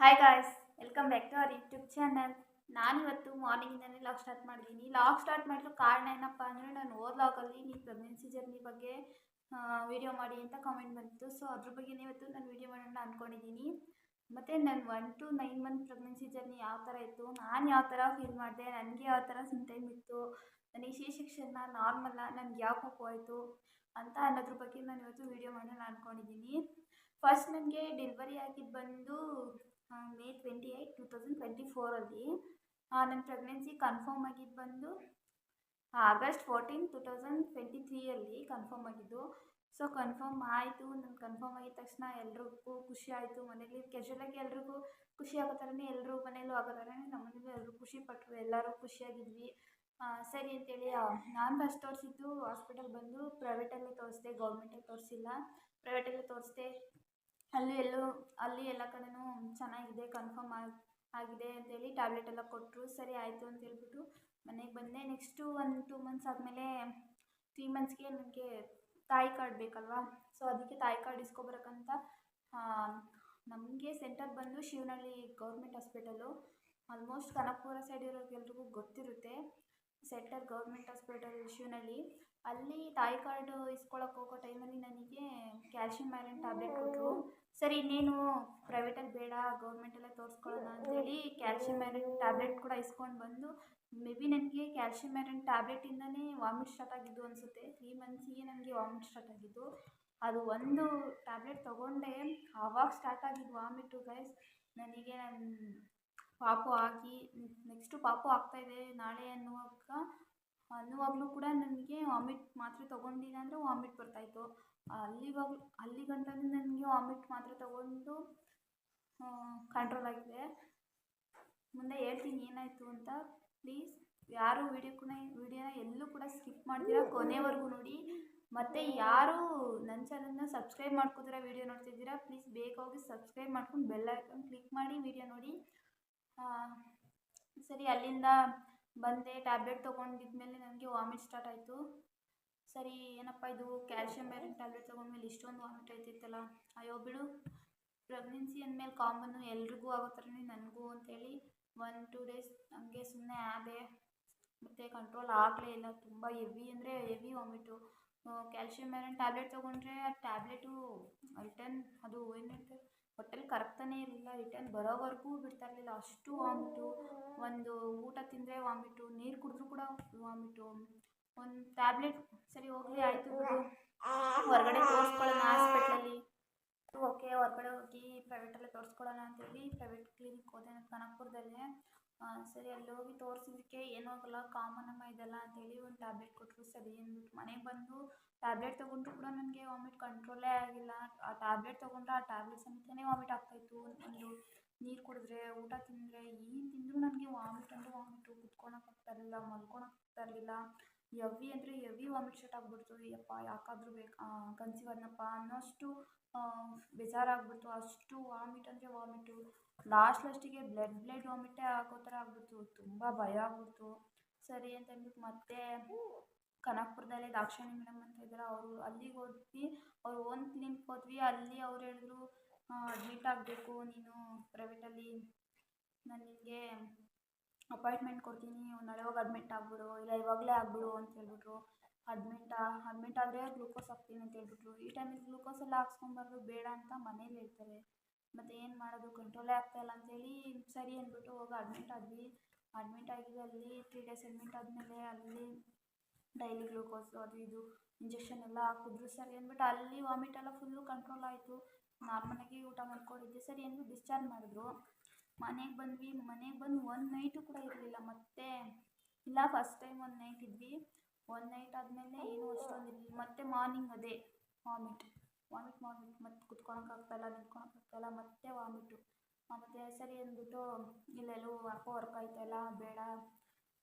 Hi guys welcome back to our YouTube channel ನಾನಿವತ್ತು ಮಾರ್ನಿಂಗಿಂದನೇ vlog start ಮಾಡಿದ್ದೀನಿ. Vlog start ಮಾಡಲು ಕಾರಣ ಏನಪ್ಪ ಅಂದರೆ ನಾನು ಓದ್ ಲಾಗಲ್ಲಿ ನೀವು ಪ್ರೆಗ್ನೆನ್ಸಿ ಜರ್ನಿ ಬಗ್ಗೆ ವಿಡಿಯೋ ಮಾಡಿ ಅಂತ ಕಾಮೆಂಟ್ ಬಂತು. ಸೊ ಅದ್ರ ಬಗ್ಗೆನೇ ಇವತ್ತು ನಾನು ವಿಡಿಯೋ ಮಾಡೋಣ ಅಂದ್ಕೊಂಡಿದ್ದೀನಿ ಮತ್ತು ನನ್ನ one to nine month pregnancy journey ಯಾವ ಥರ ಇತ್ತು, ನಾನು ಯಾವ ಥರ ಫೀಲ್ ಮಾಡಿದೆ, ನನಗೆ ಯಾವ ಥರ ಸಿಂಟೈಮ್ ಇತ್ತು, ನನಗೆ ಸಿ ಸೆಕ್ಷನ್ನ ನಾರ್ಮಲ್ಲ ನನಗೆ ಯಾವ ಪಾಪು ಆಯಿತು ಅಂತ ಅನ್ನೋದ್ರ ಬಗ್ಗೆ ನಾನು ಇವತ್ತು ವಿಡಿಯೋ ಮಾಡೋಣ ಅಂದ್ಕೊಂಡಿದ್ದೀನಿ ಫಸ್ಟ್ ನನಗೆ ಡೆಲಿವರಿ ಆಗಿದ್ದು ಬಂದು May twenty eight two thousand twenty ಫೋರಲ್ಲಿ ನನ್ನ ಪ್ರೆಗ್ನೆನ್ಸಿ ಕನ್ಫರ್ಮ್ ಆಗಿದ್ದು ಬಂದು August fourteen two thousand twenty ತ್ರೀಯಲ್ಲಿ confirm ಆಗಿದ್ದು. ಸೊ ಕನ್ಫರ್ಮ್ ಆಯಿತು. ನನ್ನ ಕನ್ಫರ್ಮ್ ಆಗಿದ ತಕ್ಷಣ ಎಲ್ರಿಗೂ ಖುಷಿ ಆಯಿತು. ಮನೇಲಿ ಕ್ಯಾಶುವಲಾಗಿ ಎಲ್ರಿಗೂ ಖುಷಿ ಆಗೋ ಥರನೇ ಎಲ್ಲರೂ ಮನೇಲೂ ಆಗೋ ಥರನೇ ನಮ್ಮ ಮನೇಲೂ ಎಲ್ಲರೂ ಖುಷಿ ಪಟ್ಟರು ಎಲ್ಲರೂ ಖುಷಿಯಾಗಿದ್ವಿ. ಸರಿ ಅಂತೇಳಿ ನಾನು ಫಸ್ಟ್ ತೋರಿಸಿದ್ದು ಹಾಸ್ಪಿಟಲ್ ಬಂದು ಪ್ರೈವೇಟಲ್ಲೇ ತೋರಿಸ್ದೆ ಗೌರ್ಮೆಂಟಲ್ಲಿ ತೋರಿಸಿಲ್ಲ. ಪ್ರೈವೇಟಲ್ಲೇ ತೋರಿಸ್ದೆ. ಅಲ್ಲಿ ಎಲ್ಲೂ, ಅಲ್ಲಿ ಎಲ್ಲ ಕಡೆನೂ ಚೆನ್ನಾಗಿದೆ ಕನ್ಫರ್ಮ್ ಆಗಿ ಆಗಿದೆ ಅಂತೇಳಿ ಟ್ಯಾಬ್ಲೆಟ್ ಎಲ್ಲ ಕೊಟ್ಟರು ಸರಿ, ಆಯಿತು ಅಂತ ಹೇಳ್ಬಿಟ್ಟು ಮನೆಗೆ ಬಂದೆ. ನೆಕ್ಸ್ಟು ಒಂದು ಟೂ ಮಂತ್ಸ್ ಆದಮೇಲೆ ತ್ರೀ ಮಂತ್ಸ್ಗೆ ನನಗೆ ತಾಯಿ ಕಾರ್ಡ್ ಬೇಕಲ್ವಾ? ಸೊ ಅದಕ್ಕೆ ತಾಯಿ ಕಾರ್ಡ್ ಇಸ್ಕೊಬರಕ್ಕಂತ ನಮಗೆ ಸೆಂಟರ್ ಬಂದು Shivanahalli government hospital almost Kanakapura side ಇರೋರಿಗೆಲ್ರಿಗೂ ಗೊತ್ತಿರುತ್ತೆ. Centre government hospital Shivanahalli. ಅಲ್ಲಿ ತಾಯಿ ಕಾರ್ಡು ಇಸ್ಕೊಳಕ್ಕೆ ಹೋಗೋ ಟೈಮಲ್ಲಿ ನನಗೆ ಕ್ಯಾಲ್ಶಿಯಂ ಐರನ್ ಟ್ಯಾಬ್ಲೆಟ್ ಕೊಟ್ಟರು ಸರಿ, ಇನ್ನೇನು ಪ್ರೈವೇಟಲ್ಲಿ ಬೇಡ ಗೌರ್ಮೆಂಟಲ್ಲೇ ತೋರಿಸ್ಕೊಳ್ಳೋಣ ಅಂತೇಳಿ ಕ್ಯಾಲ್ಶಿಯಂ ಐರನ್ ಟ್ಯಾಬ್ಲೆಟ್ ಕೂಡ ಇಸ್ಕೊಂಡು ಬಂದು ಮೇ ಬಿ ನನಗೆ ಕ್ಯಾಲ್ಶಿಯಂ ಐರನ್ ಟ್ಯಾಬ್ಲೆಟಿಂದನೇ ವಾಮಿಟ್ ಸ್ಟಾರ್ಟ್ ಆಗಿದ್ದು ಅನಿಸುತ್ತೆ. ತ್ರೀ ಮಂತ್ಸಿಗೆ ನನಗೆ ವಾಮಿಟ್ ಸ್ಟಾರ್ಟ್ ಆಗಿದ್ದು. ಅದು ಒಂದು ಟ್ಯಾಬ್ಲೆಟ್ ತೊಗೊಂಡೆ. ಆವಾಗ ಸ್ಟಾರ್ಟ್ ಆಗಿದ್ದು ವಾಮಿಟು ಗೈಸ್ ನನಗೆ ನನ್ನ ಪಾಪು ಆಗಿ ನೆಕ್ಸ್ಟು ಪಾಪು ಆಗ್ತಾಯಿದೆ ನಾಳೆ ಅನ್ನುವಾಗ ಅನ್ನುವಾಗಲೂ ಕೂಡ ನನಗೆ ವಾಮಿಟ್ ಮಾತ್ರೆ ತೊಗೊಂಡಿಲ್ಲ ಅಂದರೆ ವಾಮಿಟ್ ಬರ್ತಾಯಿತ್ತು. ಅಲ್ಲಿವಾಗ ಅಲ್ಲಿ ನನಗೆ ವಾಮಿಟ್ ಮಾತ್ರೆ ತೊಗೊಂಡು ಕಂಟ್ರೋಲ್ ಆಗಿದೆ. ಮುಂದೆ ಹೇಳ್ತೀನಿ ಏನಾಯಿತು ಅಂತ. ಪ್ಲೀಸ್ ಯಾರು ವೀಡಿಯೋಕ್ಕೂ ವೀಡಿಯೋನ ಎಲ್ಲೂ ಕೂಡ ಸ್ಕಿಪ್ ಮಾಡ್ತೀರಾ? ಕೊನೆವರೆಗೂ ನೋಡಿ. ಮತ್ತು ಯಾರು ನನ್ನ ಚಾನಲ್ನ ಸಬ್ಸ್ಕ್ರೈಬ್ ಮಾಡ್ಕೋತೀರಾ ವೀಡಿಯೋ ನೋಡ್ತಿದ್ದೀರಾ? ಪ್ಲೀಸ್ ಬೇಗ ಹೋಗಿ ಸಬ್ಸ್ಕ್ರೈಬ್ ಮಾಡ್ಕೊಂಡು ಬೆಲ್ ಐಕಾನ್ ಕ್ಲಿಕ್ ಮಾಡಿ ವೀಡಿಯೋ ನೋಡಿ. ಸರಿ, ಅಲ್ಲಿಂದ ಬಂದೆ ಟ್ಯಾಬ್ಲೆಟ್ ತೊಗೊಂಡಿದ್ಮೇಲೆ ನನಗೆ ವಾಮಿಟ್ ಸ್ಟಾರ್ಟ್ ಆಯಿತು. ಸರಿ, ಏನಪ್ಪ ಇದು ಕ್ಯಾಲ್ಶಿಯಂ ಐರನ್ ಟ್ಯಾಬ್ಲೆಟ್ ತೊಗೊಂಡ್ಮೇಲೆ ಇಷ್ಟೊಂದು ವಾಮಿಟ್ ಆಯ್ತಿತ್ತಲ್ಲ, ಅಯ್ಯೋ ಬಿಡು. ಪ್ರೆಗ್ನೆನ್ಸಿ ಅಂದಮೇಲೆ ಕಾಮನ್ನು ಎಲ್ರಿಗೂ ಆಗೋ ಥರನೇ ನನಗೂ ಅಂತೇಳಿ ಒನ್ ಟೂ ಡೇಸ್ ನನಗೆ ಸುಮ್ಮನೆ ಆದೆ. ಮತ್ತು ಕಂಟ್ರೋಲ್ ಆಗಲೇ ಇಲ್ಲ, ತುಂಬ ಹೆವಿ ಅಂದರೆ heavy vomit calcium iron tablet ತೊಗೊಂಡ್ರೆ ಆ ಟ್ಯಾಬ್ಲೆಟು ಅಲ್ಟನ್ ಅದು ಏನು ಹೇಳ್ತಾರೆ? ಹೊಟ್ಟೆಲಿ ಕರಗ್ತಾನೇ ಇರಲಿಲ್ಲ, ರಿಟರ್ನ್ ಬರೋವರೆಗೂ ಬಿಡ್ತಾ ಇರಲಿಲ್ಲ. ಅಷ್ಟು ವಾಮಿಟು, ಒಂದು ಊಟ ತಿಂದರೆ ವಾಮಿಟು, ನೀರು ಕುಡಿದ್ರೂ ಕೂಡ ವಾಮಿಟು. ಒಂದು ಟ್ಯಾಬ್ಲೆಟ್ ಸರಿ ಹೋಗಲಿ ಆಯಿತು ಹೊರಗಡೆ ತೋರಿಸ್ಕೊಳ್ಳೋಣ ಹಾಸ್ಪಿಟ್ಲಲ್ಲಿ. ಓಕೆ, ಹೊರಗಡೆ ಹೋಗಿ ಪ್ರೈವೇಟಲ್ಲೇ ತೋರಿಸ್ಕೊಳ್ಳೋಣ ಅಂತೇಳಿ ಪ್ರೈವೇಟ್ ಕ್ಲಿನಿಕ್ ಹೋದೆ ಕನಕಪುರದಲ್ಲೇ. ಸರಿ, ಅಲ್ಲಿ ಹೋಗಿ ತೋರಿಸಿದ್ದಕ್ಕೆ ಏನೂ ಆಗೋಲ್ಲ ಕಾಮನ್ ಅಮ್ಮ ಇದೆಲ್ಲ ಅಂತೇಳಿ ಒಂದು ಟ್ಯಾಬ್ಲೆಟ್ ಕೊಟ್ಟರು ಸರಿ ಅಂದ್ಬಿಟ್ಟು ಮನೆಗೆ ಬಂದು ಟ್ಯಾಬ್ಲೆಟ್ ತೊಗೊಂಡ್ರು ಕೂಡ ನನಗೆ ವಾಮಿಟ್ ಕಂಟ್ರೋಲೇ ಆಗಿಲ್ಲ. ಆ ಟ್ಯಾಬ್ಲೆಟ್ ತೊಗೊಂಡ್ರೆ ಆ ಟ್ಯಾಬ್ಲೆಟ್ ಸಮೇತನೇ ವಾಮಿಟ್ ಆಗ್ತಾಯಿತ್ತು ಒಂದು ನೀರು ಕುಡಿದ್ರೆ, ಊಟ ತಿಂದರೆ, ಏನು ತಿಂದರೂ ನನಗೆ ವಾಮಿಟ್ ಅಂದರೆ ವಾಮಿಟು ಕುತ್ಕೊಳಕ್ಕೆ ಆಗ್ತಾ ಇರಲಿಲ್ಲ ಮಲ್ಕೊಳಕ್ಕೆ ಆಗ್ತಾ ಇರಲಿಲ್ಲ. ಎವಿ ಅಂದರೆ ಎವಿ ವಾಮಿಟ್ ಸ್ಟಾರ್ಟ್ ಆಗ್ಬಿಡ್ತು. ಯಪ್ಪಾ, ಯಾಕಾದರೂ ಬೇಕು ಕನ್ಸೀವ್ ಅನ್ನೋಷ್ಟು ಬೇಜಾರಾಗ್ಬಿಡ್ತು. ಅಷ್ಟು ವಾಮಿಟ್ ಅಂದರೆ ವಾಮಿಟು ಲಾಸ್ಟ್ ಲಾಸ್ಟಿಗೆ ಬ್ಲಡ್ ಬ್ಲಡ್ ವಾಮಿಟೇ ಆಗೋ ಥರ ಆಗ್ಬಿಡ್ತು. ತುಂಬ ಭಯ ಆಗ್ಬಿಡ್ತು. ಸರಿ ಅಂತ ಅಂದ್ಬಿಟ್ಟು ಮತ್ತೆ ಕನಕಪುರದಲ್ಲೇ ದಾಕ್ಷಾಯಣಿ ಮೇಡಮ್ ಅಂತ ಇದ್ದಾರೆ ಅವರು ಅಲ್ಲಿಗೆ ಹೋದ್ವಿ. ಅವ್ರು ಓನ್ ಕ್ಲಿನಿಕ್ ಹೋದ್ವಿ. ಅಲ್ಲಿ ಅವ್ರು ಹೇಳಿದ್ರು ಅಡ್ಮಿಟ್ ಆಗಬೇಕು ನೀನು. ಪ್ರೈವೇಟಲ್ಲಿ ನಾನು ಅಪಾಯಿಂಟ್ಮೆಂಟ್ ಕೊಡ್ತೀನಿ ನಾಳೆ ಹೋಗಿ ಅಡ್ಮಿಟ್ ಆಗಿಬಿಡು, ಇಲ್ಲ ಇವಾಗಲೇ ಆಗಿಬಿಡು ಅಂತ ಹೇಳ್ಬಿಟ್ರು. ಅಡ್ಮಿಟ್ ಅಡ್ಮಿಟ್ ಆದರೆ ಗ್ಲೂಕೋಸ್ ಹಾಕ್ತೀನಿ ಅಂತ ಹೇಳ್ಬಿಟ್ರು. ಈ ಟೈಮಿಗೆ ಗ್ಲೂಕೋಸ್ ಎಲ್ಲ ಹಾಕ್ಸ್ಕೊಂಬಾರ್ದು, ಬೇಡ ಅಂತ ಮನೇಲಿ ಹೇಳ್ತಾರೆ. ಮತ್ತು ಏನು ಮಾಡೋದು ಕಂಟ್ರೋಲೇ ಆಗ್ತಾಯಿಲ್ಲ ಅಂತೇಳಿ ಸರಿ ಅಂದ್ಬಿಟ್ಟು ಹೋಗಿ ಅಡ್ಮಿಟ್ ಆದ್ವಿ. ಅಡ್ಮಿಟ್ ಆಗಿದ್ದು ಅಲ್ಲಿ ತ್ರೀ ಡೇಸ್ ಅಡ್ಮಿಟ್ ಆದಮೇಲೆ ಅಲ್ಲಿ ಡೈಲಿ ಗ್ಲೂಕೋಸು ಅದು ಇದು ಇಂಜೆಕ್ಷನ್ ಎಲ್ಲ ಹಾಕಿದ್ರು ಸರಿ ಅಂದ್ಬಿಟ್ಟು ಅಲ್ಲಿ ವಾಮಿಟ್ ಎಲ್ಲ ಫುಲ್ಲು ಕಂಟ್ರೋಲ್ ಆಯಿತು. ನಾರ್ಮಲಾಗಿ ಊಟ ಮಾಡ್ಕೊಂಡಿದ್ದೆ, ಸರಿ ಅಂದ್ಬಿಟ್ಟು ಡಿಸ್ಚಾರ್ಜ್ ಮಾಡಿದ್ರು. ಮನೆಗೆ ಬಂದ್ವಿ, ಮನೆಗೆ ಬಂದು ಒನ್ ನೈಟು ಕೂಡ ಇರಲಿಲ್ಲ ಮತ್ತೆ. ಇಲ್ಲ ಫಸ್ಟ್ ಟೈಮ್ ಒಂದು ನೈಟ್ ಇದ್ವಿ. ಒನ್ ನೈಟ್ ಆದಮೇಲೆ ಏನೂ ಅಷ್ಟೊಂದು ಇರಲಿಲ್ಲ. ಮತ್ತೆ ಮಾರ್ನಿಂಗ್ ಅದೇ ವಾಮಿಟ್ ವಾಮಿಟ್ ಮಾಡ್ಬಿಟ್ಟು ಮತ್ತೆ ಕುತ್ಕೊಳಕ್ಕೆ ಆಗ್ತಾಯಿಲ್ಲ ನಿಂತ್ಕೊಳಕ್ಕೆ ಆಗ್ತಾಯಿಲ್ಲ ಮತ್ತೆ ವಾಮಿಟು ಮತ್ತು ಸರಿ ಅಂದ್ಬಿಟ್ಟು ಇಲ್ಲೆಲ್ಲೂ ವರ್ಕೋ ವರ್ಕ್ ಆಯ್ತಾಯಿಲ್ಲ ಬೇಡ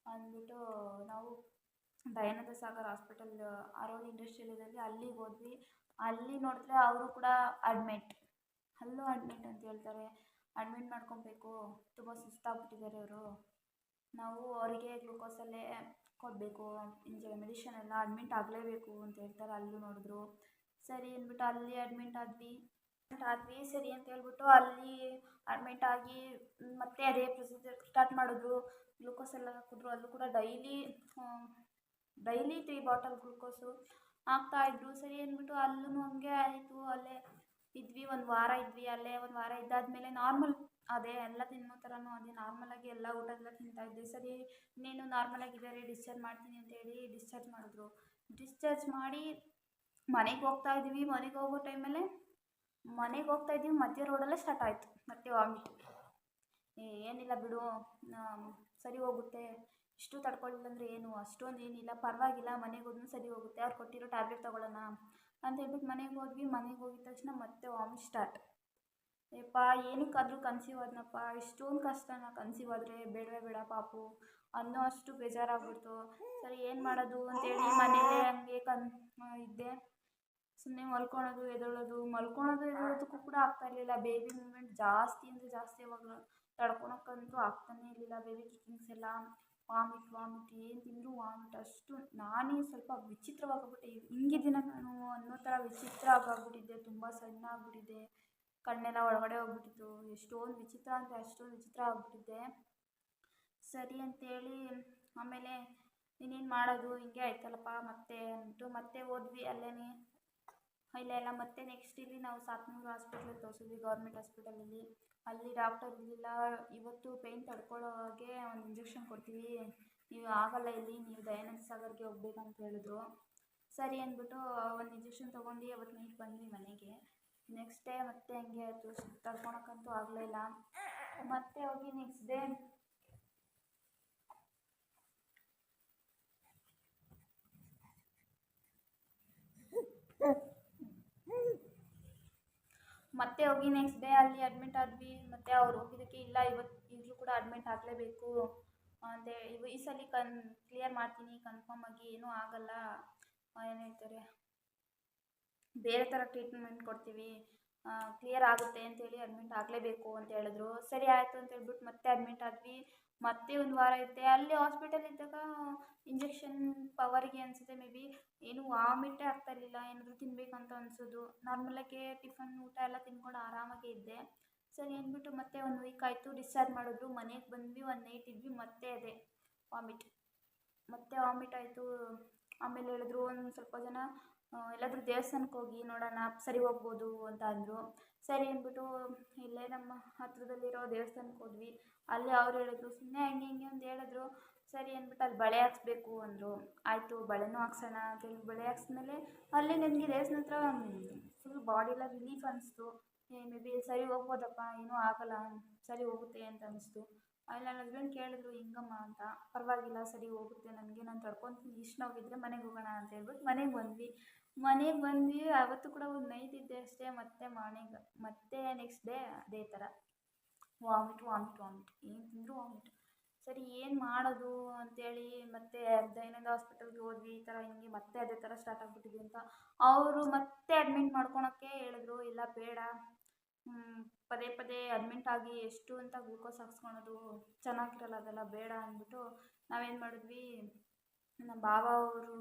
ಅಂದ್ಬಿಟ್ಟು ನಾವು ದಯಾನಂದ ಸಾಗರ್ ಹಾಸ್ಪಿಟಲ್ ಇಂಡಸ್ಟ್ರಿಯಲ್ ಇಂಡಸ್ಟ್ರಿಯಲಲ್ಲಿ ಅಲ್ಲಿಗೆ ಹೋದ್ವಿ. ಅಲ್ಲಿ ನೋಡಿದ್ರೆ ಅವರು ಕೂಡ ಅಡ್ಮಿಟ್ ಅಲ್ಲೂ ಅಡ್ಮಿಟ್ ಅಂತ ಹೇಳ್ತಾರೆ. ಅಡ್ಮಿಟ್ ಮಾಡ್ಕೊಬೇಕು. ತುಂಬ ಸುಸ್ತಾಗ್ಬಿಟ್ಟಿದ್ದಾರೆ ಅವರು ನಾವು ಅವರಿಗೆ ಗ್ಲೂಕೋಸಲ್ಲೇ ಕೊಡಬೇಕು. ಇಂಜೆ ಮೆಡಿಷನ್ ಎಲ್ಲ ಅಡ್ಮಿಟ್ ಆಗಲೇಬೇಕು ಅಂತ ಹೇಳ್ತಾರೆ ಅಲ್ಲೂ ನೋಡಿದ್ರು. ಸರಿ ಅಂದ್ಬಿಟ್ಟು ಅಲ್ಲಿ ಅಡ್ಮಿಟ್ ಆದ್ವಿ. ಆದ್ವಿ, ಸರಿ ಅಂತ ಹೇಳ್ಬಿಟ್ಟು ಅಲ್ಲಿ ಅಡ್ಮಿಟ್ ಆಗಿ ಮತ್ತೆ ಅದೇ ಪ್ರೊಸೀಜರ್ ಸ್ಟಾರ್ಟ್ ಮಾಡಿದ್ರು. ಗ್ಲುಕೋಸ್ ಎಲ್ಲ ಹಾಕಿದ್ರು ಅಲ್ಲೂ ಕೂಡ daily daily three bottle glucose ಹಾಕ್ತಾಯಿದ್ರು ಸರಿ ಅಂದ್ಬಿಟ್ಟು ಅಲ್ಲೂ ಹಂಗೆ ಆಯಿತು. ಅಲ್ಲೇ ಇದ್ವಿ, ಒಂದು ವಾರ ಇದ್ವಿ, ಅಲ್ಲೇ ಒಂದು ವಾರ ಇದ್ದಾದಮೇಲೆ ನಾರ್ಮಲ್ ಅದೇ ಎಲ್ಲ ತಿನ್ನೋ ಥರನೂ ಅದೇ ನಾರ್ಮಲಾಗಿ ಎಲ್ಲ ಊಟ ಎಲ್ಲ ತಿಂತಾಯಿದ್ದೆ ಸರಿ ಇನ್ನೇನು ರೀ ಡಿಸ್ಚಾರ್ಜ್ ಮಾಡ್ತೀನಿ ಅಂತೇಳಿ ಡಿಸ್ಚಾರ್ಜ್ ಮಾಡಿದ್ರು. ಡಿಸ್ಚಾರ್ಜ್ ಮಾಡಿ ಮನೆಗೆ ಹೋಗ್ತಾ ಇದ್ವಿ. ಮನೆಗೆ ಹೋಗೋ ಟೈಮಲ್ಲೇ ಮನೆಗೆ ಹೋಗ್ತಾ ಇದ್ದೀವಿ ಮಧ್ಯ ರೋಡಲ್ಲೇ ಸ್ಟಾರ್ಟ್ ಆಯಿತು. ಮತ್ತೆ ವಾಮಿಟ್ ಏನಿಲ್ಲ ಬಿಡು. ಸರಿ ಹೋಗುತ್ತೆ. ಇಷ್ಟು ತಡ್ಕೊಳ್ಳಿಲ್ಲ ಅಂದರೆ ಏನು? ಅಷ್ಟೊಂದು ಏನಿಲ್ಲ. ಪರವಾಗಿಲ್ಲ. ಮನೆಗೆ ಹೋದ್ರು ಸರಿ ಹೋಗುತ್ತೆ. ಅವ್ರು ಕೊಟ್ಟಿರೋ ಟ್ಯಾಬ್ಲೆಟ್ ತೊಗೊಳ್ಳೋಣ. ಅಂತ ಹೇಳ್ಬಿಟ್ಟು ಮನೆಗೆ ಹೋದ್ವಿ, ಮನೆಗೆ ಹೋಗಿದ ತಕ್ಷಣ ಮತ್ತೆ ವಾಮಿಟ್ ಸ್ಟಾರ್ಟ್. ಯಪ್ಪ ಏನಕ್ಕಾದರೂ ಕನ್ಸೀವ್ ಆದ್ನಪ್ಪ, ಇಷ್ಟೊಂದು ಕಷ್ಟನ ಕನ್ಸೀವ್ ಆದರೆ ಬೇಡವೇ ಬೇಡ ಪಾಪು. ಅನ್ನೋ ಅಷ್ಟು ಬೇಜಾರಾಗ್ಬಿಡ್ತು. ಸರಿ, ಏನು ಮಾಡೋದು ಅಂತೇಳಿ ಮನೇಲೇ ಹಂಗೆ ಕನ್ ಇದ್ದೆ. ಸುಮ್ಮನೆ ಮಲ್ಕೊಳೋದು ಎದೊಳೋದು ಮಲ್ಕೊಳೋದು ಎದೊಳೋದಕ್ಕೂ ಕೂಡ ಆಗ್ತಾ ಇರಲಿಲ್ಲ. ಬೇಬಿ ಮೂಮೆಂಟ್ ಜಾಸ್ತಿ ಅಂದರೆ ಜಾಸ್ತಿ ಅವಾಗ ತಡ್ಕೊಳಕ್ಕಂತೂ ಆಗ್ತಾನೇ ಇರಲಿಲ್ಲ. ಬೇಬಿ ಕಿಕ್ಕಿಂಗ್ಸ್ ಎಲ್ಲ. ವಾಮಿಟ್ ವಾಮಿಟ್ ಏನು ತಿಂದರೂ ವಾಮಿಟ್ ಅಷ್ಟು ನಾನೇ ಸ್ವಲ್ಪ ವಿಚಿತ್ರವಾಗಿಬಿಟ್ಟೆ. ಹಿಂಗಿದ್ದೀನ ನಾನು ಅನ್ನೋ ಥರ ವಿಚಿತ್ರ ಆಗಾಗ್ಬಿಟ್ಟಿದ್ದೆ ತುಂಬ ಸಣ್ಣ ಆಗಿಬಿಟ್ಟಿದ್ದೆ. ಕಣ್ಣೆಲ್ಲ ಒಳಗಡೆ ಹೋಗ್ಬಿಟ್ಟಿತ್ತು. ಎಷ್ಟೊಂದು ವಿಚಿತ್ರ ಅಂದರೆ ಅಷ್ಟೊಂದು ವಿಚಿತ್ರ ಆಗಿಬಿಟ್ಟಿದ್ದೆ. ಸರಿ ಅಂತೇಳಿ, ಆಮೇಲೆ ಇನ್ನೇನು ಮಾಡೋದು? ಹಿಂಗೆ ಆಯ್ತಲ್ಲಪ್ಪ, ಮತ್ತೆ ಅಂದ್ಬಿಟ್ಟು ಮತ್ತೆ ಹೋದ್ವಿ ಅಲ್ಲೇ ಇಲ್ಲೆಲ್ಲ ಮತ್ತೆ ನೆಕ್ಸ್ಟ್ ಇಲ್ಲಿ ನಾವು ಸಾತ್ನೂರು ಹಾಸ್ಪಿಟ್ಲಿಗೆ ತೋರಿಸಿದ್ವಿ ಗೌರ್ಮೆಂಟ್ ಹಾಸ್ಪಿಟಲಲ್ಲಿ ಅಲ್ಲಿ ಡಾಕ್ಟರ್ ಇರಲಿಲ್ಲ. ಇವತ್ತು ಪೇಯ್ನ್ ತಡ್ಕೊಳ್ಳೋ ಹಾಗೆ ಒಂದು ಇಂಜೆಕ್ಷನ್ ಕೊಡ್ತೀವಿ. ನೀವು ಆಗಲ್ಲ ಇಲ್ಲಿ, ನೀವು ದಯಾನಂದ ಸಾಗರ್ಗೆ ಹೋಗ್ಬೇಕಂತ ಹೇಳಿದ್ರು. ಸರಿ ಅಂದ್ಬಿಟ್ಟು ಒಂದು ಇಂಜೆಕ್ಷನ್ ತೊಗೊಂಡು ಅವತ್ತು ನೈಟ್ ಬಂದ್ವಿ ಮನೆಗೆ. ನೆಕ್ಸ್ಟ್ ಡೇ ಮತ್ತೆ ಹಂಗೆ ಆಯಿತು. ತಡ್ಕೊಳಕ್ಕಂತೂ ಆಗಲೇ ಇಲ್ಲ. ಮತ್ತೆ ಹೋಗಿ ನೆಕ್ಸ್ಟ್ ಡೇ ಮತ್ತೆ ಹೋಗಿ ನೆಕ್ಸ್ಟ್ ಡೇ ಅಲ್ಲಿ ಅಡ್ಮಿಟ್ ಆದ್ವಿ, ಮತ್ತೆ ಅವ್ರು ಹೋಗಿದ್ದಕ್ಕೆ ಇಲ್ಲ ಇವತ್ತು ಈಗಲೂ ಕೂಡ ಅಡ್ಮಿಟ್ ಆಗಲೇಬೇಕು. ಇವು ಈ ಸಲ ಕನ್ ಕ್ಲಿಯರ್ ಮಾಡ್ತೀನಿ ಕನ್ಫರ್ಮ್ ಆಗಿ ಏನೂ ಆಗಲ್ಲ. ಏನು ಹೇಳ್ತಾರೆ? ಬೇರೆ ಥರ ಟ್ರೀಟ್ಮೆಂಟ್ ಕೊಡ್ತೀವಿ. ಕ್ಲಿಯರ್ ಆಗುತ್ತೆ ಅಂತೇಳಿ ಅಡ್ಮಿಟ್ ಆಗಲೇಬೇಕು ಅಂತ ಹೇಳಿದ್ರು. ಸರಿ ಆಯಿತು ಅಂತ ಹೇಳ್ಬಿಟ್ಟು ಮತ್ತೆ ಅಡ್ಮಿಟ್ ಆದ್ವಿ. ಮತ್ತೆ ಒಂದು ವಾರ ಇದ್ದೆ ಅಲ್ಲಿ ಹಾಸ್ಪಿಟಲ್ ಇದ್ದಾಗ ಇಂಜೆಕ್ಷನ್ ಪವರಿಗೆ ಅನಿಸುತ್ತೆ ಮೇ ಬಿ ಏನು ವಾಮಿಟೇ ಆಗ್ತಾ ಇರಲಿಲ್ಲ, ಏನಾದರೂ ತಿನ್ನಬೇಕಂತ ಅನಿಸೋದು. ನಾರ್ಮಲಾಗೆ ಟಿಫನ್ ಊಟ ಎಲ್ಲ ತಿನ್ಕೊಂಡು ಆರಾಮಾಗೇ ಇದ್ದೆ. ಸರಿ ಅಂದ್ಬಿಟ್ಟು ಮತ್ತೆ ಒಂದು ವೀಕ್ ಆಯಿತು ಡಿಸ್ಚಾರ್ಜ್ ಮಾಡಿದ್ರು. ಮನೆಗೆ ಬಂದ್ವಿ ಒಂದು ನೈಟ್ ಇದ್ವಿ, ಮತ್ತೆ ಅದೇ ವಾಮಿಟ್ ಮತ್ತೆ ವಾಮಿಟ್ ಆಯಿತು. ಆಮೇಲೆ ಹೇಳಿದ್ರು ಒಂದು ಸ್ವಲ್ಪ ಜನ ಎಲ್ಲಾದರೂ ದೇವಸ್ಥಾನಕ್ಕೆ ಹೋಗಿ ನೋಡೋಣ, ಸರಿ ಹೋಗ್ಬೋದು ಅಂತ ಅಂದರು. ಸರಿ ಅಂದ್ಬಿಟ್ಟು ಇಲ್ಲೇ ನಮ್ಮ ಹತ್ರದಲ್ಲಿರೋ ದೇವಸ್ಥಾನಕ್ಕೆ ಹೋದ್ವಿ. ಅಲ್ಲಿ ಅವ್ರು ಹೇಳಿದ್ರು ಸುಮ್ಮನೆ ಹಂಗೆ ಹಿಂಗೆ ಅಂತ ಹೇಳಿದ್ರು. ಸರಿ ಅಂದ್ಬಿಟ್ಟು ಅಲ್ಲಿ ಬಳೆ ಹಾಕ್ಸ್ಬೇಕು ಅಂದರು. ಆಯಿತು, ಬಳೆನೂ ಹಾಕ್ಸೋಣ ಅಂತೇಳಿ ಬಳೆ ಹಾಕ್ಸಿದ್ಮೇಲೆ ಅಲ್ಲೇ ನನಗೆ ದೇವಸ್ಥಾನ ಹತ್ರ ಫುಲ್ ಬಾಡಿ ಎಲ್ಲ ರಿಲೀಫ್ ಅನಿಸ್ತು. ಮೇ ಬಿ ಸರಿ ಹೋಗ್ಬೋದಪ್ಪ, ಏನೂ ಆಗಲ್ಲ, ಸರಿ ಹೋಗುತ್ತೆ ಅಂತ ಅನ್ನಿಸ್ತು ಆಮೇಲೆ ನನ್ನ ಹಸ್ಬೆಂಡ್ ಕೇಳಿದ್ರು, ಹಿಂಗಮ್ಮ ಅಂತ, ಪರವಾಗಿಲ್ಲ, ಸರಿ ಹೋಗುತ್ತೆ, ನನಗೆ ನಾನು ತಡ್ಕೊತೀನಿ, ಇಷ್ಟು ನೋವಿದ್ರೆ ಮನೆಗೆ ಹೋಗೋಣ ಅಂತ ಹೇಳ್ಬಿಟ್ಟು ಮನೆಗೆ ಬಂದ್ವಿ. ಮನೆಗೆ ಬಂದ್ವಿ, ಅವತ್ತು ಕೂಡ ಒಂದು ನೈಟ್ ಇದ್ದೆ ಅಷ್ಟೇ, ಮತ್ತೆ ಮಾರ್ನಿಂಗ್ ಮತ್ತೆ ನೆಕ್ಸ್ಟ್ ಡೇ ಅದೇ ಥರ ವಾಮಿಟ್ ವಾಮಿಟ್ ವಾಮಿಟ್ ಏನು ತಿಂದರೂ ವಾಮಿಟ್ ಸರಿ, ಏನು ಮಾಡೋದು ಅಂತೇಳಿ ಮತ್ತೆ ದೈನಂದ ಹಾಸ್ಪಿಟಲ್ಗೆ ಹೋದ್ವಿ, ಈ ಥರ ಹಿಂಗೆ ಮತ್ತೆ ಅದೇ ಥರ ಸ್ಟಾರ್ಟ್ ಆಗಿಬಿಟ್ಟಿದೆ ಅಂತ. ಅವರು ಮತ್ತೆ ಅಡ್ಮಿಟ್ ಮಾಡ್ಕೊಳಕ್ಕೆ ಹೇಳಿದ್ರು, ಇಲ್ಲ ಬೇಡ. ಪದೇ ಪದೇ ಅಡ್ಮಿಟ್ ಆಗಿ ಎಷ್ಟು ಅಂತ ಗ್ಲೂಕೋಸ್ ಹಾಕ್ಸ್ಕೊಳೋದು ಚೆನ್ನಾಗಿರಲ್ಲ, ಅದೆಲ್ಲ ಬೇಡ ಅಂದ್ಬಿಟ್ಟು ನಾವೇನು ಮಾಡಿದ್ವಿ, ನಮ್ಮ ಬಾಬಾ ಅವರು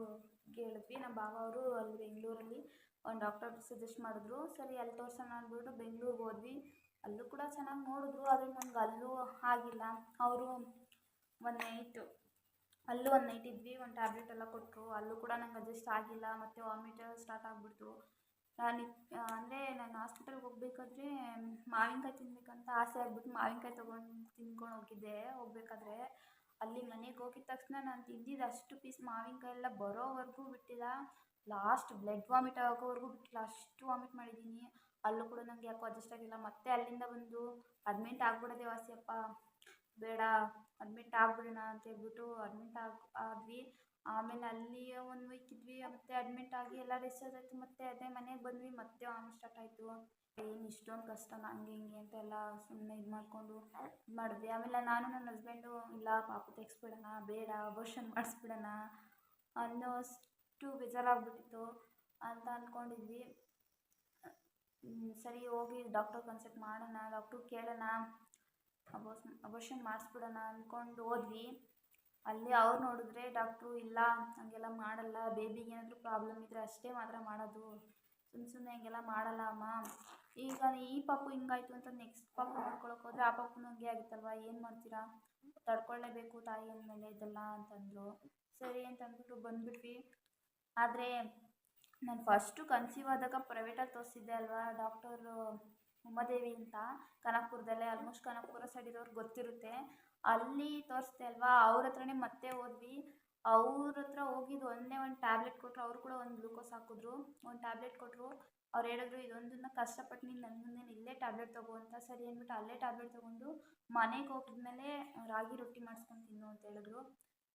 ಹೇಳಿದ್ವಿ ನಮ್ಮ ಭಾವ ಅವರು ಅಲ್ಲಿ ಬೆಂಗಳೂರಲ್ಲಿ ಒಂದು ಡಾಕ್ಟರ್ ಸಜೆಸ್ಟ್ ಮಾಡಿದ್ರು. ಸರಿ, ಅಲ್ಲಿ ತೋರಿಸೋಣ ಅಂದ್ಬಿಟ್ಟು ಬೆಂಗ್ಳೂರಿಗೆ ಹೋದ್ವಿ. ಅಲ್ಲೂ ಕೂಡ ಚೆನ್ನಾಗಿ ನೋಡಿದ್ರು, ಆದರೆ ನಮ್ಗೆ ಅಲ್ಲೂ ಆಗಿಲ್ಲ. ಅವರು ಒನ್ ನೈಟು ಅಲ್ಲೂ ಒಂದು ನೈಟ್ ಇದ್ವಿ. ಒಂದು ಟ್ಯಾಬ್ಲೆಟ್ ಎಲ್ಲ ಕೊಟ್ಟರು ಅಲ್ಲೂ ಕೂಡ ನಂಗೆ ಅಡ್ಜಸ್ಟ್ ಆಗಿಲ್ಲ. ಮತ್ತು ವಾಮಿಟ್ ಸ್ಟಾರ್ಟ್ ಆಗಿಬಿಡ್ತು. ನಾನು ಅಂದರೆ ನಾನು ಹಾಸ್ಪಿಟಲ್ಗೆ ಹೋಗ್ಬೇಕಾದ್ರೆ ಮಾವಿನಕಾಯಿ ತಿನ್ನಬೇಕಂತ ಆಸೆ ಆಗ್ಬಿಟ್ಟು ಮಾವಿನಕಾಯಿ ತೊಗೊಂಡು ತಿನ್ಕೊಂಡು ಹೋಗಿದ್ದೆ. ಹೋಗ್ಬೇಕಾದ್ರೆ ಅಲ್ಲಿ ಮನೆಗೆ ಹೋಗಿದ ತಕ್ಷಣ ನಾನು ತಿಂದಿದ್ದು ಅಷ್ಟು ಪೀಸ್ ಮಾವಿನಕಾಯಿ ಎಲ್ಲ ಬರೋವರೆಗೂ ಬಿಟ್ಟಿಲ್ಲ. ಲಾಸ್ಟ್ ಬ್ಲಡ್ ವಾಮಿಟ್ ಆಗೋವರೆಗೂ ಬಿಟ್ಟಿಲ್ಲ. ಅಷ್ಟು ವಾಮಿಟ್ ಮಾಡಿದ್ದೀನಿ ಅಲ್ಲೂ ಕೂಡ ನನಗೆ ಯಾಕೋ ಅಡ್ಜಸ್ಟ್ ಆಗಿಲ್ಲ. ಮತ್ತೆ ಅಲ್ಲಿಂದ ಬಂದು ಅಡ್ಮಿಂಟ್ ಆಗ್ಬಿಡೋದೇ ವಾಸಿಯಪ್ಪ. ಬೇಡ ಅಡ್ಮಿಟ್ ಆಗ್ಬಿಡೋಣ ಅಂತ ಹೇಳ್ಬಿಟ್ಟು ಅಡ್ಮಿಟ್ ಆಗಿ ಆದ್ವಿ. ಆಮೇಲೆ ಅಲ್ಲಿ ಒಂದು ವೀಕ್ ಇದ್ವಿ, ಮತ್ತೆ ಅಡ್ಮಿಟ್ ಆಗಿ ಎಲ್ಲ ಡಿಸ್ಚಾರ್ಜ್ ಆಯಿತು, ಮತ್ತೆ ಅದೇ ಮನೆಗೆ ಬಂದ್ವಿ, ಮತ್ತೆ ವಾಮಿಟ್ ಸ್ಟಾರ್ಟ್ ಆಯಿತು. ಏನು ಇಷ್ಟೊಂದು ಕಷ್ಟ ಹಂಗೆ ಹಿಂಗೆ ಅಂತ ಎಲ್ಲ ಸುಮ್ಮನೆ ಇದು ಮಾಡಿಕೊಂಡು ಮಾಡಿದ್ವಿ. ಆಮೇಲೆ ನಾನು ನನ್ನ ಹಸ್ಬೆಂಡು ಇಲ್ಲ ಪಾಪ ತೆಗ್ಸ್ಬಿಡೋಣ, ಬೇಡ ಅಬೋರ್ಷನ್ ಮಾಡಿಸ್ಬಿಡೋಣ ಅನ್ನೋ ಅಷ್ಟು ಬೇಜಾರಾಗ್ಬಿಟ್ಟಿತ್ತು ಅಂತ ಅಂದ್ಕೊಂಡಿದ್ವಿ ಸರಿ ಹೋಗಿ ಡಾಕ್ಟರ್ ಕನ್ಸಲ್ಟ್ ಮಾಡೋಣ ಡಾಕ್ಟ್ರು ಕೇಳೋಣ ಅಬೋರ್ಷನ್ ಅಬೋರ್ಷನ್ ಮಾಡಿಸ್ಬಿಡೋಣ ಅಂದ್ಕೊಂಡು ಹೋದ್ವಿ. ಅಲ್ಲಿ ಅವ್ರು ನೋಡಿದ್ರೆ, ಡಾಕ್ಟ್ರು, ಇಲ್ಲ, ಹಂಗೆಲ್ಲ ಮಾಡಲ್ಲ, ಬೇಬಿಗೆ ಏನಾದರೂ ಪ್ರಾಬ್ಲಮ್ ಇದ್ದರೆ ಅಷ್ಟೇ ಮಾತ್ರ ಮಾಡೋದು. ಸುಮ್ಮ ಸುಮ್ಮನೆ ಹಂಗೆಲ್ಲ ಮಾಡಲ್ಲ ಅಮ್ಮ. ಈಗ ಈ ಪಾಪು ಹಿಂಗಾಯ್ತು ಅಂತ ನೆಕ್ಸ್ಟ್ ಪಾಪು ನೋಡ್ಕೊಳಕ್ಕೆ ಹೋದರೆ ಆ ಪಾಪುನೂ ಹಂಗೆ ಆಗುತ್ತಲ್ವ? ಏನು ಮಾಡ್ತೀರಾ? ತಡ್ಕೊಳ್ಳೇಬೇಕು ತಾಯಿ ಅಂದಮೇಲೆ ಇದೆಲ್ಲ ಅಂತಂದರು. ಸರಿ ಅಂತ ಅಂದ್ಬಿಟ್ಟು ಬಂದುಬಿಟ್ವಿ. ಆದರೆ ನಾನು ಫಸ್ಟು ಕನ್ಸೀವ್ ಆದಾಗ ಪ್ರೈವೇಟಾಗಿ ತೋರಿಸಿದ್ದೆ ಅಲ್ವಾ ಡಾಕ್ಟರು ಉಮಾದೇವಿ ಅಂತ, ಕನಕಪುರದಲ್ಲೇ ಆಲ್ಮೋಸ್ಟ್ ಕನಕಪುರ ಸೈಡ್ ಇರೋರ್ಗೆ ಗೊತ್ತಿರುತ್ತೆ. ಅಲ್ಲಿ ತೋರಿಸ್ದೆ ಅಲ್ವಾ? ಅವ್ರ ಹತ್ರನೇ ಮತ್ತೆ ಹೋದ್ವಿ. ಅವ್ರ ಹತ್ರ ಹೋಗಿದ್ದು ಒಂದೇ ಒಂದು ಟ್ಯಾಬ್ಲೆಟ್ ಕೊಟ್ಟರು ಅವ್ರು ಕೂಡ ಒಂದು ಗ್ಲೂಕೋಸ್ ಹಾಕಿದ್ರು. ಒಂದು ಟ್ಯಾಬ್ಲೆಟ್ ಕೊಟ್ಟರು ಅವ್ರು ಹೇಳಿದ್ರು, ಇದೊಂದನ್ನು ಕಷ್ಟಪಟ್ಟು ನೀನು ನನ್ನ ಮುಂದೆ ಇಲ್ಲೇ ಟ್ಯಾಬ್ಲೆಟ್ ತಗೋ ಅಂತ. ಸರಿ ಅಂದ್ಬಿಟ್ಟು ಅಲ್ಲೇ ಟ್ಯಾಬ್ಲೆಟ್ ತೊಗೊಂಡು ಮನೆಗೆ ಹೋಗಿದ್ಮೇಲೆ ರಾಗಿ ರೊಟ್ಟಿ ಮಾಡಿಸ್ಕೊಂಡು ತಿನ್ನು ಅಂತ ಹೇಳಿದ್ರು.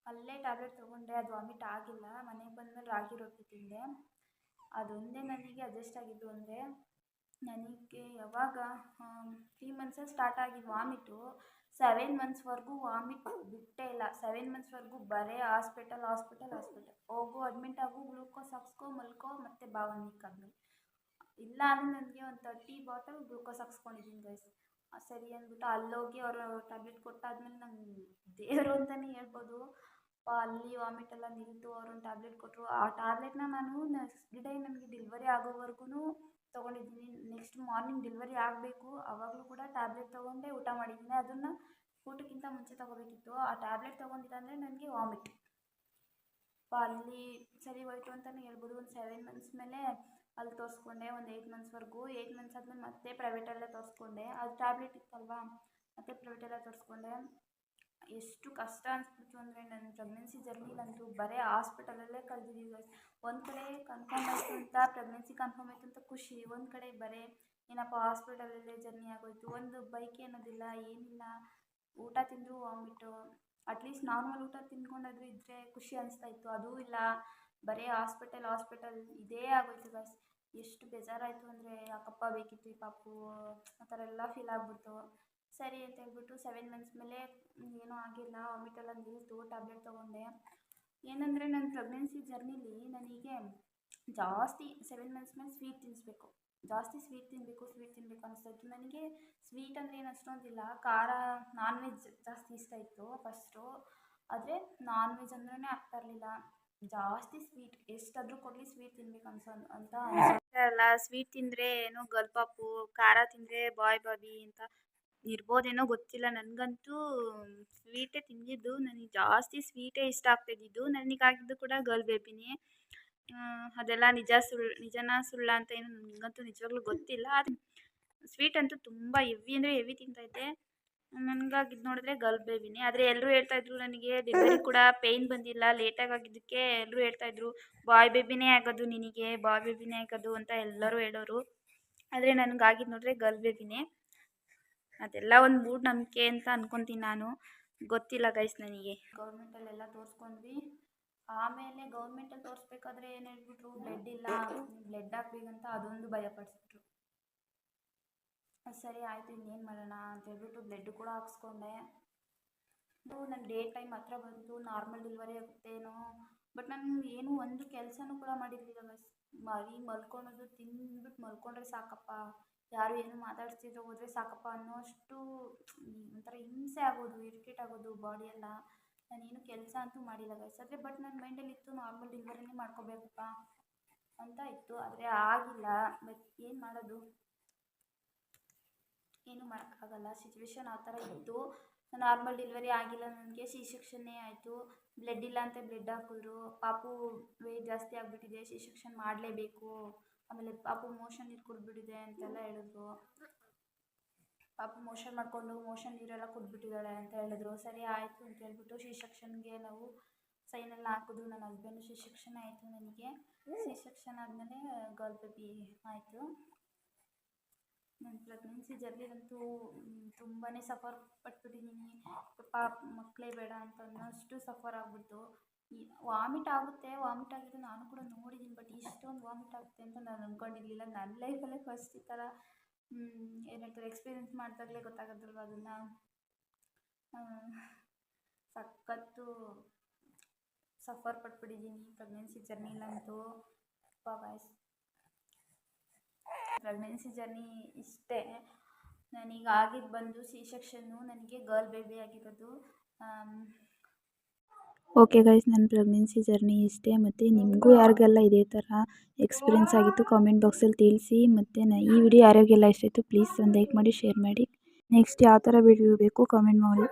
ಅಲ್ಲೇ ಟ್ಯಾಬ್ಲೆಟ್ ತೊಗೊಂಡೆ. ಅದು ವಾಮಿಟ್ ಆಗಿಲ್ಲ. ಮನೆಗೆ ಬಂದಮೇಲೆ ರಾಗಿ ರೊಟ್ಟಿ ತಿಂದೆ. ಅದೊಂದೇ ನನಗೆ ಅಡ್ಜಸ್ಟ್ ಆಗಿದ್ದು ಅಂದರೆ ನನಗೆ ಯಾವಾಗ ತ್ರೀ ಮಂತ್ಸಲ್ಲಿ ಸ್ಟಾರ್ಟ್ ಆಗಿದ್ದು ವಾಮಿಟು ಸೆವೆನ್ ಮಂತ್ಸ್ವರೆಗೂ ವಾಮಿಟ್ ಬಿಟ್ಟೇ ಇಲ್ಲ. ಸೆವೆನ್ ಮಂತ್ಸ್ವರೆಗೂ ಬರೀ ಹಾಸ್ಪಿಟಲ್ ಹಾಸ್ಪಿಟಲ್ ಹಾಸ್ಪಿಟಲ್. ಹೋಗು ಅಡ್ಮಿಟ್ ಆಗು ಗ್ಲೂಕೋಸ್ ಹಾಕ್ಸ್ಕೊ, ಮಲ್ಕೋ, ಮತ್ತು ಬಾ ಕಮ್ಮಿ. ಇಲ್ಲ ಅಂದರೆ ನನಗೆ ಒಂದು ತರ್ಟಿ ಬಾಟಲ್ ಗ್ಲೂಕೋಸ್ ಹಾಕ್ಸ್ಕೊಂಡಿದ್ದೀನಿ ಗೈಸ್ ಸರಿ ಅಂದ್ಬಿಟ್ಟು ಅಲ್ಲೋಗಿ ಅವರು ಟ್ಯಾಬ್ಲೆಟ್ ಕೊಟ್ಟಾದ್ಮೇಲೆ ನಂಗೆ ದೇವರು ಅಂತಲೇ ಹೇಳ್ಬೋದು. ಅಲ್ಲಿ ವಾಮಿಟ್ ಎಲ್ಲ ನಿಂತು ಅವ್ರೊಂದು ಟ್ಯಾಬ್ಲೆಟ್ ಕೊಟ್ಟರು ಆ ಟ್ಯಾಬ್ಲೆಟ್ನ ನಾನು ನೆಕ್ಸ್ಟ್ ಡೇ ನನಗೆ ಡೆಲಿವರಿ ಆಗೋವರೆಗೂ ತೊಗೊಂಡಿದ್ದೀನಿ. ನೆಕ್ಸ್ಟ್ ಮಾರ್ನಿಂಗ್ ಡೆಲಿವರಿ ಆಗಬೇಕು. ಆವಾಗಲೂ ಕೂಡ ಟ್ಯಾಬ್ಲೆಟ್ ತೊಗೊಂಡೇ, ಊಟ ಮಾಡಿದ್ದೀನಿ. ಅದನ್ನು ಊಟಕ್ಕಿಂತ ಮುಂಚೆ ತೊಗೋಬೇಕಿತ್ತು. ಆ ಟ್ಯಾಬ್ಲೆಟ್ ತೊಗೊಂಡಿದ್ದಂದರೆ ನನಗೆ ವಾಮಿಟ್ ಅಲ್ಲಿ ಸರಿ ಹೋಯ್ತು ಅಂತಲೇ ಹೇಳ್ಬೋದು. ಒಂದು ಸೆವೆನ್ ಮಂತ್ಸ್ ಮೇಲೆ ಅಲ್ಲಿ ತೋರಿಸ್ಕೊಂಡೆ, ಒಂದು ಏಯ್ಟ್ ಮಂತ್ಸ್ವರೆಗೂ ಏಯ್ಟ್ ಮಂತ್ಸ್ ಆದಮೇಲೆ ಮತ್ತೆ ಪ್ರೈವೇಟಲ್ಲೇ ತೋರಿಸ್ಕೊಂಡೆ. ಅದು ಟ್ಯಾಬ್ಲೆಟ್ ಇತ್ತಲ್ವಾ? ಮತ್ತೆ ಪ್ರೈವೇಟಲ್ಲೇ ತೋರಿಸ್ಕೊಂಡೆ. ಎಷ್ಟು ಕಷ್ಟ ಅನಿಸ್ಬಿಡ್ತು ಅಂದರೆ ನನ್ನ ಪ್ರೆಗ್ನೆನ್ಸಿ ಜರ್ನಿಲಂತೂ ಬರೀ ಹಾಸ್ಪಿಟಲಲ್ಲೇ ಕಳೆದಿದ್ದೀವಿ ಗೈಸ್ ಒಂದು ಕಡೆ ಕನ್ಫರ್ಮ್ ಆಯಿತು ಅಂತ ಪ್ರೆಗ್ನೆನ್ಸಿ ಕನ್ಫರ್ಮ್ ಆಯಿತು ಅಂತ ಖುಷಿ. ಒಂದು ಕಡೆ ಬರೀ ಏನಪ್ಪ ಹಾಸ್ಪಿಟಲಲ್ಲೇ ಜರ್ನಿ ಆಗೋಯ್ತು. ಒಂದು ಬೈಕ್ ಅನ್ನೋದಿಲ್ಲ ಏನಿಲ್ಲ. ಊಟ ತಿಂದರೂ ವಾಮಿಟು ಅಟ್ಲೀಸ್ಟ್ ನಾರ್ಮಲ್ ಊಟ ತಿಂದ್ಕೊಂಡಾದ್ರೂ ಇದ್ದರೆ ಖುಷಿ ಅನಿಸ್ತಾ ಇತ್ತು. ಅದೂ ಇಲ್ಲ. ಬರೀ ಹಾಸ್ಪಿಟಲ್ ಹಾಸ್ಪಿಟಲ್ ಇದೇ ಆಗೋಯ್ತು ಗೈಸ್ ಎಷ್ಟು ಬೇಜಾರಾಯಿತು ಅಂದರೆ, ಯಾಕಪ್ಪ ಬೇಕಿತ್ತು ಈ ಪಾಪು? ಆ ಥರ ಎಲ್ಲ ಫೀಲ್ ಆಗ್ಬಿಡ್ತು. ಸರಿ ಅಂತ ಹೇಳ್ಬಿಟ್ಟು ಸೆವೆನ್ ಮಂತ್ಸ್ ಮೇಲೆ ಏನೂ ಆಗಿಲ್ಲ ವಾಮಿಟಲ್ ಎಲ್ಲ ನಿಲ್ತು ಟ್ಯಾಬ್ಲೆಟ್ ತೊಗೊಂಡೆ. ಏನಂದರೆ ನನ್ನ ಪ್ರೆಗ್ನೆನ್ಸಿ ಜರ್ನಿಲಿ ನನಗೆ ಜಾಸ್ತಿ ಸೆವೆನ್ ಮಂತ್ಸ್ ಮೇಲೆ ಸ್ವೀಟ್ ತಿನ್ನಿಸ್ಬೇಕು ಜಾಸ್ತಿ ಸ್ವೀಟ್ ತಿನ್ನಬೇಕು ಸ್ವೀಟ್ ತಿನ್ನಬೇಕು ಅನಿಸ್ತಾಯಿತ್ತು ನನಗೆ ಸ್ವೀಟ್ ಅಂದರೆ ಏನು ಅಷ್ಟೊಂದಿಲ್ಲ ಖಾರ ನಾನ್ ವೆಜ್ ಜಾಸ್ತಿ ಇಷ್ಟ ಇತ್ತು ಫಸ್ಟು ಆದರೆ ನಾನ್ ವೆಜ್ ಅಂದ್ರೇ ಆಗ್ತಾ ಇರಲಿಲ್ಲ. ಜಾಸ್ತಿ ಸ್ವೀಟ್ ಎಷ್ಟಾದರೂ ಕೊಡಲಿ ಸ್ವೀಟ್ ತಿನ್ಬೇಕು ಅನ್ಸೋ, ಅಂತ ಅಲ್ಲ ಸ್ವೀಟ್ ತಿಂದರೆ ಏನು ಗರ್ಲ್ ಪಾಪು ಖಾರ ತಿಂದರೆ ಬಾಯ್ ಬಾಬಿ ಅಂತ ಇರ್ಬೋದೇನೋ ಗೊತ್ತಿಲ್ಲ. ನನಗಂತೂ ಸ್ವೀಟೇ ತಿಂದಿದ್ದು, ನನಗೆ ಜಾಸ್ತಿ ಸ್ವೀಟೇ ಇಷ್ಟ ಆಗ್ತಿದ್ದಿದ್ದು. ನನಗಾಗಿದ್ದು ಕೂಡ ಗರ್ಲ್ ಬೇಬಿನೇ. ಅದೆಲ್ಲ ನಿಜ ಸುಳ್ಳು ನಿಜನಾ ಸುಳ್ಳ ಅಂತ ಏನು ನನಗಂತೂ ನಿಜವಾಗ್ಲೂ ಗೊತ್ತಿಲ್ಲ. ಅದು ಸ್ವೀಟ್ ಅಂತೂ ತುಂಬ ಹೆವಿ ಅಂದರೆ ಹೆವಿ ತಿಂತೈತೆ ನನಗಾಗಿದ್ದು ನೋಡಿದ್ರೆ ಗರ್ಲ್ ಬೇಬಿನೇ. ಆದರೆ ಎಲ್ಲರೂ ಹೇಳ್ತಾಯಿದ್ರು ನನಗೆ, ಡೆಲಿವರಿ ಕೂಡ ಪೇಯ್ನ್ ಬಂದಿಲ್ಲ. ಲೇಟಾಗಿ ಆಗಿದ್ದಕ್ಕೆ ಎಲ್ಲರೂ ಹೇಳ್ತಾಯಿದ್ರು ಬಾಯ್ ಬೇಬಿನೇ ಆಗೋದು ನಿನಗೆ, ಬಾಯ್ ಬೇಬಿನೇ ಆಗೋದು ಅಂತ ಎಲ್ಲರೂ ಹೇಳೋರು. ಆದರೆ ನನಗಾಗಿದ್ದು ನೋಡಿದ್ರೆ ಗರ್ಲ್ ಬೇಬಿನೇ. ಅದೆಲ್ಲ ಒಂದು ಮೂಢನಂಬಿಕೆ ಅಂತ ಅನ್ಕೊತೀನಿ ನಾನು. ಗೊತ್ತಿಲ್ಲ ಗೈಸ್ ನನಗೆ. ಗೌರ್ಮೆಂಟಲ್ಲೆಲ್ಲ ತೋರಿಸ್ಕೊಂಡ್ವಿ. ಆಮೇಲೆ ಗೌರ್ಮೆಂಟಲ್ಲಿ ತೋರಿಸ್ಬೇಕಾದ್ರೆ ಏನು ಹೇಳ್ಬಿಟ್ರು? ಬ್ಲಡ್ ಇಲ್ಲ. ಬ್ಲಡ್ ಹಾಕ್ಬೇಕಂತ ಅದೊಂದು ಭಯಪಡಿಸ್ಬಿಟ್ರು ಸರಿ ಆಯಿತು, ಇನ್ನೇನು ಮಾಡೋಣ ಅಂತ ಹೇಳ್ಬಿಟ್ಟು ಬ್ಲಡ್ ಕೂಡ ಹಾಕ್ಸ್ಕೊಂಡೆ. ನನ್ನ ಡೇ ಟೈಮ್ ಹತ್ರ ಬಂತು ನಾರ್ಮಲ್ ಡೆಲಿವರಿ ಆಗುತ್ತೇನೋ ಬಟ್ ನಾನು ಏನು ಒಂದು ಕೆಲಸನೂ ಕೂಡ ಮಾಡಿರಲಿಲ್ಲ ಗೈಸ್ ಮರಿ ಮಲ್ಕೊಳೋದು ತಿಂದ್ಬಿಟ್ಟು ಮಲ್ಕೊಂಡ್ರೆ ಸಾಕಪ್ಪ. ಯಾರು ಏನು ಮಾತಾಡ್ತಿದ್ರು ಹೋದರೆ ಸಾಕಪ್ಪ ಅನ್ನೋಷ್ಟು ಒಂಥರ ಹಿಂಸೆ ಆಗೋದು, ಇರಿಟೇಟ್ ಆಗೋದು ಬಾಡಿ ಎಲ್ಲ. ನಾನೇನು ಕೆಲಸ ಅಂತೂ ಮಾಡಿಲ್ಲ ಗೈಸ್ ಆದರೆ ಬಟ್ ನನ್ನ ಮೈಂಡಲ್ಲಿ ಇತ್ತು ನಾರ್ಮಲ್ ಡಿಲಿವರಿನೇ ಮಾಡ್ಕೋಬೇಕಪ್ಪ ಅಂತ ಇತ್ತು. ಆದರೆ ಆಗಿಲ್ಲ. ಬಟ್ ಏನು ಮಾಡೋದು? ಏನು ಮಾಡೋಕ್ಕಾಗಲ್ಲ. ಸಿಚುವೇಶನ್ ಆ ಥರ ಇತ್ತು. ನಾರ್ಮಲ್ ಡೆಲಿವರಿ ಆಗಿಲ್ಲ ನನಗೆ. ಸಿ ಸೆಕ್ಷನ್ನೇ ಆಯಿತು. ಬ್ಲಡ್ ಇಲ್ಲ ಅಂತ ಬ್ಲಡ್ ಹಾಕಿದ್ರು. ಪಾಪು ವೇಟ್ ಜಾಸ್ತಿ ಆಗಿಬಿಟ್ಟಿದೆ. ಸಿ ಸೆಕ್ಷನ್ ಮಾಡಲೇಬೇಕು. ಆಮೇಲೆ ಪಾಪು ಮೋಷನ್ ನೀರು ಕುಡಿದ್ಬಿಟ್ಟಿದೆ ಅಂತೆಲ್ಲ ಹೇಳಿದ್ರು. ಪಾಪು ಮೋಷನ್ ಮಾಡಿಕೊಂಡು ಮೋಷನ್ ನೀರೆಲ್ಲ ಕುಡಿದ್ಬಿಟ್ಟಿದ್ದಾಳೆ ಅಂತ ಹೇಳಿದ್ರು. ಸರಿ, ಆಯಿತು ಅಂತ ಹೇಳ್ಬಿಟ್ಟು ಸಿ ಸೆಕ್ಷನ್ಗೆ ನಾವು ಸೈನೆಲ್ಲ ಹಾಕಿದ್ರು. ನನ್ನ ಹಸ್ಬೆಂಡು ಸಿ ಸೆಕ್ಷನ್ ಆಯಿತು ನನಗೆ. ಸಿ ಸೆಕ್ಷನ್ ಆದಮೇಲೆ ಗರ್ಲ್ ಬೇಬಿ ಆಯಿತು. ನನ್ನ ಪ್ರೆಗ್ನೆನ್ಸಿ ಜರ್ನಿಲಂತೂ ತುಂಬಾ ಸಫರ್ ಪಟ್ಬಿಟ್ಟಿದ್ದೀನಿ ಪಾಪ ಮಕ್ಕಳೇ ಬೇಡ ಅಂತ ಅನ್ನೋಷ್ಟು ಸಫರ್ ಆಗಿಬಿಡ್ತು. ಈ ವಾಮಿಟ್ ಆಗುತ್ತೆ ವಾಮಿಟ್ ಆಗಿದ್ದು ನಾನು ಕೂಡ ನೋಡಿದ್ದೀನಿ ಬಟ್ ಇಷ್ಟೊಂದು ವಾಮಿಟ್ ಆಗುತ್ತೆ ಅಂತ ನಾನು ಅಂದ್ಕೊಂಡಿರ್ಲಿಲ್ಲ ನನ್ನ ಲೈಫಲ್ಲೇ ಫಸ್ಟ್ ಈ ಥರ ಏನಂತಾರೆ ಎಕ್ಸ್ಪೀರಿಯೆನ್ಸ್ ಮಾಡಿದಾಗಲೇ ಗೊತ್ತಾಗೋದಲ್ವ ಅದನ್ನು? ಸಖತ್ತು ಸಫರ್ ಪಟ್ಬಿಟ್ಟಿದ್ದೀನಿ ಪ್ರೆಗ್ನೆನ್ಸಿ ಜರ್ನಿಲಂತೂ ಬಾಯ್ಸ್ ಪ್ರೆಗ್ನೆನ್ಸಿ ಜರ್ನಿ ಇಷ್ಟೇ. ನನಗೆ ಆಗಿದ್ದು ಬಂದು ಸಿ ಸೆಕ್ಷನ್ನು ನನಗೆ ಗರ್ಲ್ ಬೇಬಿ ಆಗಿರೋದು. ಓಕೆ ಗೈಸ್ ನನ್ನ ಪ್ರೆಗ್ನೆನ್ಸಿ ಜರ್ನಿ ಇಷ್ಟೇ. ಮತ್ತು ನಿಮಗೂ ಯಾರಿಗೆಲ್ಲ ಇದೇ ಥರ ಎಕ್ಸ್ಪೀರಿಯೆನ್ಸ್ ಆಗಿತ್ತು ಕಾಮೆಂಟ್ ಬಾಕ್ಸಲ್ಲಿ ತಿಳಿಸಿ. ಮತ್ತು ನ ಈ ವಿಡಿಯೋ ಯಾರಿಗೆಲ್ಲ ಇಷ್ಟ ಆಯಿತು ಪ್ಲೀಸ್ ಒಂದು ಲೈಕ್ ಮಾಡಿ ಶೇರ್ ಮಾಡಿ. ನೆಕ್ಸ್ಟ್ ಯಾವ ಥರ ವಿಡಿಯೋ ಬೇಕು ಕಾಮೆಂಟ್ ಮಾಡಿ.